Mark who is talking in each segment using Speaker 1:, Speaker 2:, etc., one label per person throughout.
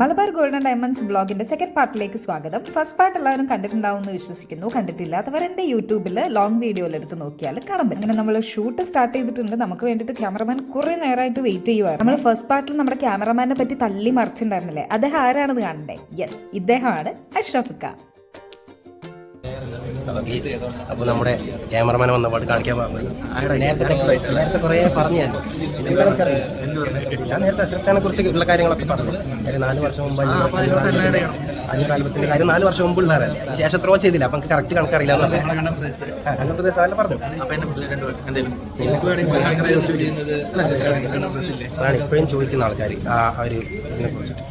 Speaker 1: Malabar golden diamonds ബ്ലോഗിന്റെ second പാർട്ടിലേക്ക് സ്വാഗതം. ഫസ്റ്റ് പാർട്ട് എല്ലാവരും കണ്ടിട്ടുണ്ടാവും എന്ന് വിശ്വസിക്കുന്നു. കണ്ടിട്ടില്ലാത്തവർ എന്റെ യൂട്യൂബിൽ ലോങ് വീഡിയോയിൽ എടുത്ത് നോക്കിയാൽ പറ്റും. അങ്ങനെ നമ്മൾ ഷൂട്ട് സ്റ്റാർട്ട് ചെയ്തിട്ടുണ്ട്. നമുക്ക് വേണ്ടിയിട്ട് ക്യാമറമാൻ കുറെ നേരമായിട്ട് വെയിറ്റ് ചെയ്യുവാണ് നമ്മൾ ഫസ്റ്റ് പാർട്ടിൽ നമ്മുടെ ക്യാമറമാനെ പറ്റി തള്ളി മറിച്ചിട്ടുണ്ടായിരുന്നില്ലേ? അദ്ദേഹം ആരാണെന്ന് കാണണ്ടേ? യെസ് ഇദ്ദേഹമാണ് അഷ്റഫിക്ക
Speaker 2: അപ്പൊ നമ്മുടെ ക്യാമറമാൻ വന്നപ്പോൾ കാണിക്കാൻ നേരത്തെ കുറേ പറഞ്ഞു ഞാൻ. ഞാൻ നേരത്തെ അശ്രഫ്റ്റാനെ കുറിച്ച് ഉള്ള കാര്യങ്ങളൊക്കെ പറഞ്ഞു. ഒരു നാല് വർഷം മുമ്പ് അഞ്ച് കാര്യം നാല് വർഷം മുമ്പ് ഉള്ളതാണ് ശേഷം എത്രയോ ചെയ്തില്ല. അപ്പൊ കറക്റ്റ് കണക്കറിയില്ല എന്നൊക്കെ കണ്ണപ്രദേശ് അതെല്ലാം പറഞ്ഞു. അതാണ് ഇപ്പോഴും ചോദിക്കുന്ന ആൾക്കാർ ആ ഒരു ഇതിനെ കുറിച്ചിട്ട്.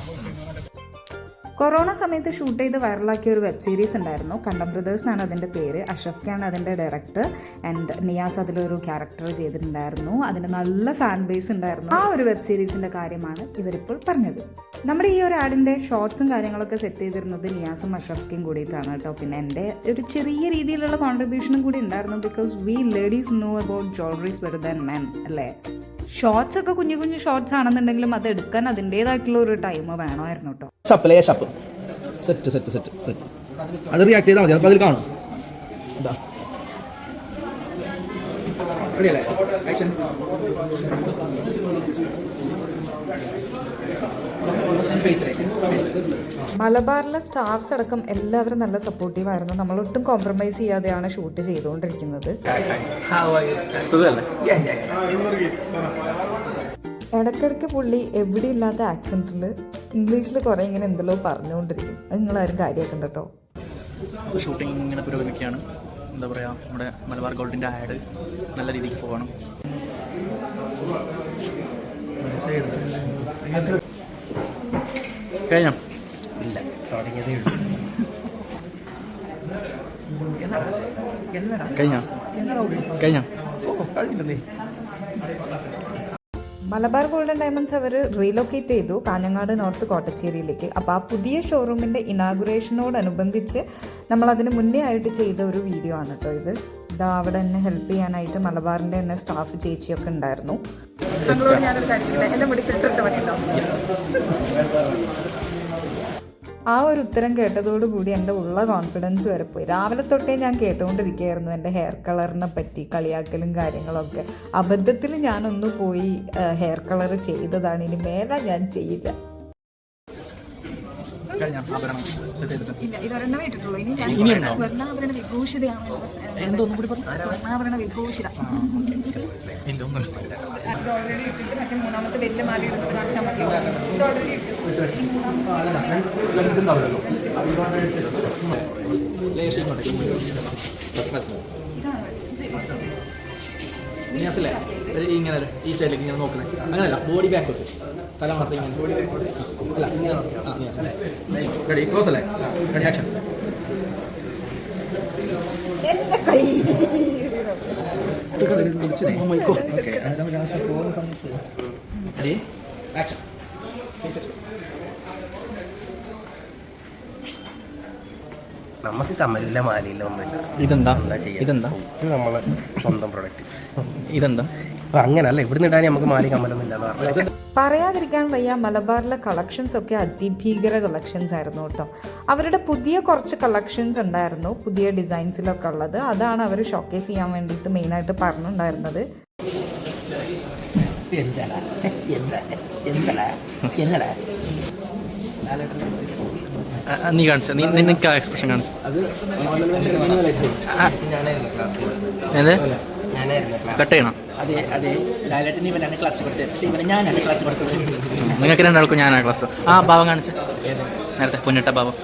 Speaker 1: കൊറോണ സമയത്ത് ഷൂട്ട് ചെയ്ത് വൈറലാക്കിയ ഒരു വെബ് സീരീസ് ഉണ്ടായിരുന്നു. കണ്ടം ബ്രദേഴ്സ് എന്നാണ് അതിന്റെ പേര്. അഷഫ് ഖാൻ അതിന്റെ ഡയറക്ടർ ആൻഡ് നിയാസ് അതിലൊരു ക്യാരക്ടർ ചെയ്തിട്ടുണ്ടായിരുന്നു. അതിന് നല്ല ഫാൻ ബേസ് ഉണ്ടായിരുന്നു. ആ ഒരു വെബ് സീരീസിന്റെ കാര്യമാണ് ഇവരിപ്പോൾ പറഞ്ഞത്. നമ്മുടെ ഈ ഒരു ആഡിന്റെ ഷോർട്സും കാര്യങ്ങളൊക്കെ സെറ്റ് ചെയ്തിരുന്നത് നിയാസും അഷഫ് ഖയും കൂടിയിട്ടാണ് കേട്ടോ. പിന്നെ എന്റെ ഒരു ചെറിയ രീതിയിലുള്ള കോൺട്രിബ്യൂഷനും കൂടി ഉണ്ടായിരുന്നു because we ladies know about jewelleries better than men അല്ലേ? ഷോർട്സ് ഒക്കെ കുഞ്ഞു കുഞ്ഞു ഷോർട്സ് ആണെന്നുണ്ടെങ്കിലും അത് എടുക്കാൻ അതിന്റെതായിട്ടുള്ള ഒരു ടൈം വേണമായിരുന്നു കേട്ടോ
Speaker 3: സെറ്റ് സെറ്റ് സെറ്റ് അത് റിയാക്ട് മതി ആക്ഷൻ
Speaker 1: മലബാറിലെ സ്റ്റാഫ്സ് അടക്കം എല്ലാവരും നല്ല സപ്പോർട്ടീവ് ആയിരുന്നു. നമ്മൾ ഒട്ടും കോംപ്രമൈസ് ചെയ്യാതെയാണ് ഷൂട്ട് ചെയ്തുകൊണ്ടിരിക്കുന്നത്. ഇടക്കിടക്ക് പുള്ളി എവിടെ ഇല്ലാത്ത ആക്സെന്റിൽ ഇംഗ്ലീഷിൽ കുറെ ഇങ്ങനെ എന്തെല്ലോ പറഞ്ഞുകൊണ്ടിരിക്കും. അത് നിങ്ങളാരും കാര്യമാക്കണ്ട കേട്ടോ.
Speaker 4: ഷൂട്ടിംഗ് ഇങ്ങനെ പുരോഗമിക്കുകയാണ്. എന്താ പറയുക നമ്മുടെ മലബാർ ഗോൾഡിന്റെ ആഡ് നല്ല രീതിക്ക് പോകണം. കഴിഞ്ഞോ?
Speaker 2: ഇല്ല തുടങ്ങിയതേ ഉള്ളൂ.
Speaker 4: കഴിഞ്ഞോ? കഴിഞ്ഞോ?
Speaker 1: മലബാർ ഗോൾഡൻ ഡയമണ്ട്സ് അവർ റീലൊക്കേറ്റ് ചെയ്തു കാഞ്ഞങ്ങാട് നോർത്ത് കോട്ടച്ചേരിയിലേക്ക്. അപ്പോൾ ആ പുതിയ ഷോറൂമിന്റെ ഇനാഗുറേഷനോടനുബന്ധിച്ച് നമ്മൾ അതിന് മുന്നേ ആയിട്ട് ചെയ്ത ഒരു വീഡിയോ ആണ് കേട്ടോ ഇത്. ഇതാ അവിടെ എന്നെ ഹെൽപ്പ് ചെയ്യാനായിട്ട് മലബാറിന്റെ തന്നെ സ്റ്റാഫ് ചേച്ചിയൊക്കെ ഉണ്ടായിരുന്നു. നിങ്ങളോട് ഞാനൊരു കാര്യം എന്റെ മുടി ഫിൽറ്റർ ഇട്ട് പണിയുണ്ടോ? ആ ഒരു ഉത്തരം കേട്ടതോടുകൂടി എന്റെ ഉള്ള കോൺഫിഡൻസ് വരെ പോയി. രാവിലെ തൊട്ടേ ഞാൻ കേട്ടുകൊണ്ടിരിക്കുകയായിരുന്നു എന്റെ ഹെയർ കളറിനെ പറ്റി കളിയാക്കലും കാര്യങ്ങളൊക്കെ. അബദ്ധത്തിൽ ഞാനൊന്ന് പോയി ഹെയർ കളർ ചെയ്തതാണ്. ഇനി മേലെ ഞാൻ ചെയ്യില്ല.
Speaker 4: കഴിഞ്ഞോ ആഭരണം സെറ്റ് ചെയ്തിട്ട്.
Speaker 1: ഇല്ല ഇതൊരെണ്ണം ഇട്ടിട്ടുള്ളൂ. ഇനി ഞാൻ? സ്വർണാഭരണ വിഭൂഷിതയാണ് സ്വർണാഭരണ വിഭൂഷിത.
Speaker 4: ഇല്ല ഒന്നുമില്ല
Speaker 1: ഇത് ഓൾറെഡി ഇട്ടിട്ട് മറ്റേ മൂന്നാമത്തെ വലിയ മാല ഇടുന്നത് കാണിച്ചാൽ മതിയോ? ഇത് ഓൾറെഡി ഇട്ടു.
Speaker 4: നിയാസല്ലേ ഒരു ഇങ്ങനെ ഈ സൈഡിലേക്ക് ഇങ്ങനെ നോക്കണേ. അങ്ങനെയല്ല ബോഡി ബാക്ക് വെക്കും തല മാത്രം ഇങ്ങനെ. അല്ല ഇങ്ങനെ റെഡി ക്ലോസ് അല്ലേ? റെഡി ആക്ഷൻ
Speaker 1: എന്റെ കൈ.
Speaker 4: റെഡി ആക്ഷൻ
Speaker 2: നമുക്ക് കമ്മലില്ല മാലയില്ല ഒന്നുമില്ല
Speaker 4: ഇതെന്താ?
Speaker 2: എന്താ ചെയ്യാ?
Speaker 4: ഇതെന്താ?
Speaker 2: ഇത് നമ്മളെ സ്വന്തം പ്രൊഡക്റ്റ്
Speaker 4: ഇതെന്താ?
Speaker 2: അപ്പൊ അങ്ങനല്ല ഇവിടുന്ന് ഇടാൻ നമുക്ക് മാലി കമ്മലൊന്നും ഇല്ല എന്ന് പറഞ്ഞാൽ
Speaker 1: പറയാതിരിക്കാൻ വയ്യ മലബാറിലെ കളക്ഷൻസ് ഒക്കെ അതിഭീകര കളക്ഷൻസ് ആയിരുന്നു കേട്ടോ. അവരുടെ പുതിയ കുറച്ച് കളക്ഷൻസ് ഉണ്ടായിരുന്നു പുതിയ ഡിസൈൻസിലൊക്കെ ഉള്ളത്. അതാണ് അവർ ഷോക്കേസ് ചെയ്യാൻ വേണ്ടിയിട്ട് മെയിനായിട്ട് പറഞ്ഞിട്ടുണ്ടായിരുന്നത്.
Speaker 3: എന്താടാ? എന്താ? എന്താ എന്നടാ
Speaker 4: നീ കാണിച്ച. നീ നിനക്ക് ആ എക്സ്പ്രഷൻ കാണിച്ച.
Speaker 3: അത്
Speaker 2: ഞാനായിരുന്നു ക്ലാസ്സിൽ
Speaker 4: ഏത്
Speaker 2: ഞാനായിരുന്നു ക്ലാസ്
Speaker 4: കട്ട് ചെയ്യണം.
Speaker 3: അതെ അതെ ലാലേട്ടൻ ഇവനാണ് ക്ലാസ് കൊടുത്തത് പക്ഷേ ഇവനെ ഞാനാണ് ക്ലാസ് കൊടുത്തത്
Speaker 4: നിങ്ങൾക്ക് രണ്ടാൾക്കും ഞാനാ ക്ലാസ് ആ ഭാവം കാണിച്ച. നേരത്തെ പൊന്നിട്ട ഭാവം.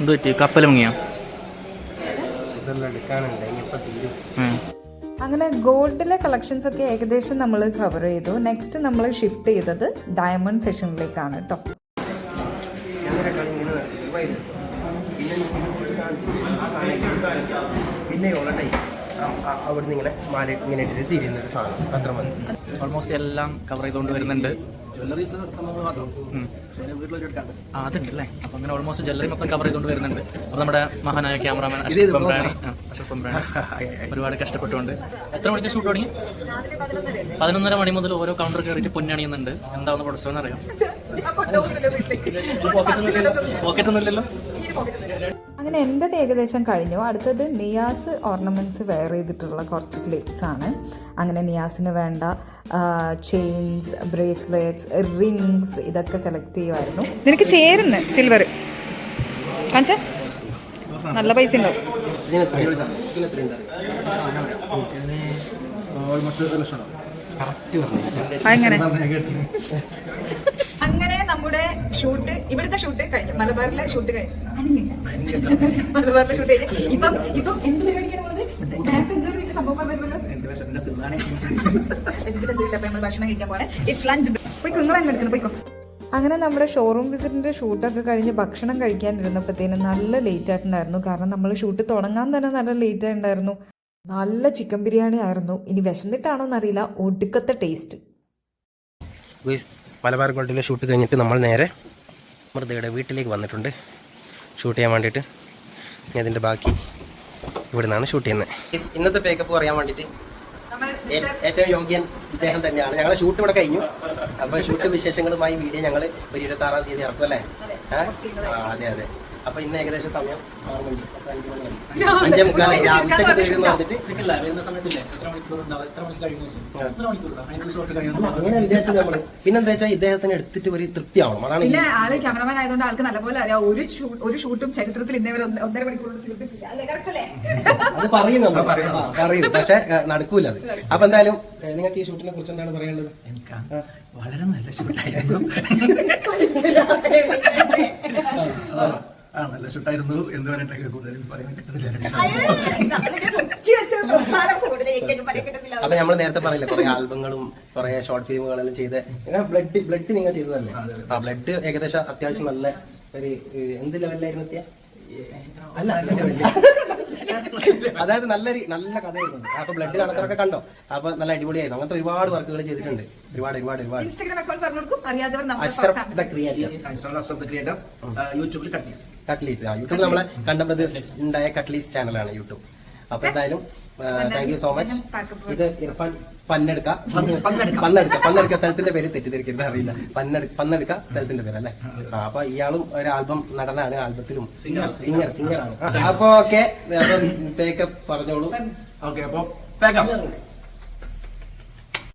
Speaker 4: എന്തു പറ്റി? കപ്പൽ മുങ്ങിയോ?
Speaker 2: ഇതെല്ലാം എടുക്കാനുണ്ട്. ഇനിയിപ്പോൾ തീരും.
Speaker 1: അങ്ങനെ ഗോൾഡിലെ കളക്ഷൻസ് ഒക്കെ ഏകദേശം നമ്മൾ കവർ ചെയ്തു. നെക്സ്റ്റ് നമ്മൾ ഷിഫ്റ്റ് ചെയ്തത് ഡയമണ്ട് സെഷനിലേക്കാണ് കേട്ടോ
Speaker 2: അവിടുന്ന് ഇങ്ങനെ ഇങ്ങനെ ഒരു സാധനം അത്ര മതി
Speaker 4: ഓൾമോസ്റ്റ് എല്ലാം കവർ ചെയ്തുകൊണ്ട് വരുന്നുണ്ട്. ജ്വല്ലറി സംഭവങ്ങൾ മാത്രം പക്ഷേ വീട്ടിൽ വീട്ടിലൊരു എടുക്കാണ്ട്
Speaker 5: ആ അതുണ്ട് അല്ലേ അപ്പൊ അങ്ങനെ ഓൾമോസ്റ്റ് ജ്വല്ലറി മൊത്തം കവർ ചെയ്തുകൊണ്ട് വരുന്നുണ്ട്. അപ്പൊ നമ്മുടെ മഹാനായ ക്യാമറാമാൻ അശോക് പമ്പ്രാണി അശോക് പമ്പ്രാണി ഒരുപാട് കഷ്ടപ്പെട്ടുകൊണ്ട്. എത്ര മണിക്ക് ഷൂട്ട് തുടങ്ങി? പതിനൊന്നര മണി മുതൽ ഓരോ കൗണ്ടർ കയറിയിട്ട് പൊന്നണിയുന്നുണ്ട്. എന്താവുന്ന പ്രൊഡക്ഷൻ അറിയാം പോക്കറ്റ് ഒന്നും ഇല്ലല്ലോ.
Speaker 1: അങ്ങനെ എന്റെത് ഏകദേശം കഴിഞ്ഞു. അടുത്തത് നിയാസ് ഓർണമെന്റ്സ് വെയർ ചെയ്തിട്ടുള്ള കുറച്ച് ക്ലിപ്സ് ആണ്. അങ്ങനെ നിയാസിന് വേണ്ട ചെയിൻസ് ബ്രേസ്ലെറ്റ്സ് റിങ്സ് ഇതൊക്കെ സെലക്ട് ചെയ്യുമായിരുന്നു നിനക്ക് ചേരുന്നു സിൽവർ കാണിച്ച? നല്ല പൈസ ഉണ്ടാവും
Speaker 2: ഇതിന് എത്ര? ഇതിന് എത്ര ഉണ്ടാവും?
Speaker 4: ഇതിന് ഓൾമോസ്റ്റ് പറഞ്ഞ്.
Speaker 1: അങ്ങനെ നമ്മുടെ ഷൂട്ട് ഇവിടുത്തെ ഷൂട്ട് കഴിഞ്ഞു. മലബാറിലെ ഷൂട്ട് കഴിഞ്ഞു. മലബാറിലെ ഷൂട്ട് കഴിഞ്ഞു. ഇപ്പം ഇപ്പം എന്ത് പരിപാടിക്കാണ് നേരത്തെ സംഭവം പറഞ്ഞിരുന്നല്ലോ. ഭക്ഷണം കഴിക്കാൻ പോണേ. ഇറ്റ്സ് ലഞ്ച് എടുക്കുന്നത് പോയിക്കോ. അങ്ങനെ നമ്മുടെ ഷോറൂം വിസിറ്റിന്റെ ഷൂട്ടൊക്കെ കഴിഞ്ഞ് ഭക്ഷണം കഴിക്കാനിരുന്നപ്പോഴത്തേനും നല്ല ലേറ്റ് ആയിട്ടുണ്ടായിരുന്നു. കാരണം നമ്മൾ ഷൂട്ട് തുടങ്ങാൻ തന്നെ നല്ല ലേറ്റ് ആയിട്ടുണ്ടായിരുന്നു. നല്ല ചിക്കൻ ബിരിയാണി ആയിരുന്നു. ഇനി വിശന്നിട്ടാണോ എന്നറിയില്ല. ഒടുക്കത്തെ ടേസ്റ്റ്
Speaker 2: ഗുയ്സ് മലബാർ ഗോൾഡിലെ ഷൂട്ട് കഴിഞ്ഞിട്ട് നമ്മൾ നേരെ മൃതയുടെ വീട്ടിലേക്ക് വന്നിട്ടുണ്ട്. ഷൂട്ട് ചെയ്യാൻ വേണ്ടിയിട്ട്. ഇനി അതിന്റെ ബാക്കി ഇവിടെ നിന്നാണ് ഷൂട്ട് ചെയ്യുന്നത്. ഇന്നത്തെ പേക്കപ്പ് പറയാൻ വേണ്ടിയിട്ട് ഏറ്റവും യോഗ്യൻ ഇദ്ദേഹം തന്നെയാണ്. ഞങ്ങൾ ഷൂട്ട് ഇവിടെ കഴിഞ്ഞു. അപ്പോൾ ഷൂട്ട് വിശേഷങ്ങളുമായി വീഡിയോ ഞങ്ങൾ ഒരു ഇരുപത്തി ആറാം തീയതി ഇറക്കും അല്ലേ? അതെ അതെ. അപ്പൊ ഇന്ന് ഏകദേശം സമയം ആറ് മണി അപ്പൊ അഞ്ച് മണി. അഞ്ചേ മുക്കാൽ ഉച്ചയ്ക്ക് തീരുന്ന വന്നിട്ട്
Speaker 4: ഉച്ചയ്ക്കില്ല വരുന്ന സമയത്തില്ലേ? എത്ര മണിക്കൂർ ഉണ്ടാവും? എത്ര മണിക്ക് കഴിയുന്ന എത്ര മണിക്കൂർ ഉണ്ടാവും? അതിന് ഷോട്ട് കഴിയുന്നു
Speaker 2: അങ്ങനെ വിചാരിച്ചത് നമ്മൾ. പിന്നെന്താ വെച്ചാൽ ഇദ്ദേഹത്തിന് എടുത്തിട്ട് ഒരു തൃപ്തിയാവണം. അതാണ് ഇല്ല
Speaker 1: പിന്നെ ആൾ ക്യാമറമാൻ ആയതുകൊണ്ട് ആൾക്ക് നല്ലപോലെ അറിയാം. ഒരു ഷൂട്ട് ഒരു ഷൂട്ടും ചരിത്രത്തിൽ ഇന്നേ വരെ ഒന്ന് ഒന്നര മണിക്കൂർ
Speaker 2: അത് പറയും നമ്മൾ ആ, പറയും. പക്ഷെ നടക്കൂല അത്. അപ്പൊ എന്തായാലും നിങ്ങൾക്ക് ഈ ഷൂട്ടിനെ കുറിച്ച് എന്താണ് പറയാനുള്ളത്?
Speaker 4: വളരെ നല്ല ഷൂട്ടായിരുന്നു. ആ നല്ല ഷൂട്ടായിരുന്നു എന്ന് പറഞ്ഞിട്ടൊക്കെ കൂടുതൽ പറയാൻ കിട്ടുന്നില്ല.
Speaker 2: അപ്പൊ നമ്മൾ നേരത്തെ പറഞ്ഞില്ല കുറെ ആൽബങ്ങളും കുറെ ഷോർട്ട് ഫിലിമുകളെല്ലാം ചെയ്ത് ബ്ലഡ് ബ്ലഡ് നിങ്ങൾ ചെയ്തതല്ലേ? ആ ബ്ലഡ് ഏകദേശം അത്യാവശ്യം നല്ല ഒരു എന്ത് ലെവലിലായിരുന്നു അല്ല അല്ല. അതായത് നല്ല നല്ല കഥയായിരുന്നു. അപ്പൊ ബ്ലഡ് കണക്കറൊക്കെ കണ്ടോ? അപ്പൊ നല്ല അടിപൊളിയായിരുന്നു. അങ്ങനത്തെ ഒരുപാട് വർക്കുകൾ ചെയ്തിട്ടുണ്ട്. ഒരുപാട് ഒരുപാട് ഒരുപാട്.
Speaker 1: ഇൻസ്റ്റാഗ്രാം അക്കൗണ്ട് പറഞ്ഞു കൊടുക്കും അറിയാത്തവർ
Speaker 2: അഷ്റഫ് ദ ക്രിയേറ്റർ
Speaker 4: ക്രിയേറ്റർ യൂട്യൂബിൽ കട്ട്ലീസ്
Speaker 2: കട്ട്ലീസ് ആ യൂട്യൂബ് നമ്മളെ കണ്ട ഉണ്ടായ കട്ട്ലീസ് ചാനലാണ് യൂട്യൂബ് അപ്പൊ എന്തായാലും താങ്ക് യു സോ മച്ച് ഇത് ഇർഫാൻ പന്നെടുക്ക. പന്നെടുക്ക. പന്നെടുക്ക. സ്ഥലത്തിന്റെ പേര് തെറ്റിദ്ധരിക്കുന്നത് അറിയില്ല. പന്നെടുക്ക പന്നെടുക്ക സ്ഥലത്തിന്റെ പേര് അല്ലേ അപ്പൊ ഇയാളും ഒരു ആൽബം നടനാണ് ആൽബത്തിലും. സിംഗർ സിംഗർ ആണ്. അപ്പൊ ഓക്കെ പേക്കപ്പ് പറഞ്ഞോളൂ.
Speaker 4: ഓക്കെ അപ്പോൾ പാക്കാം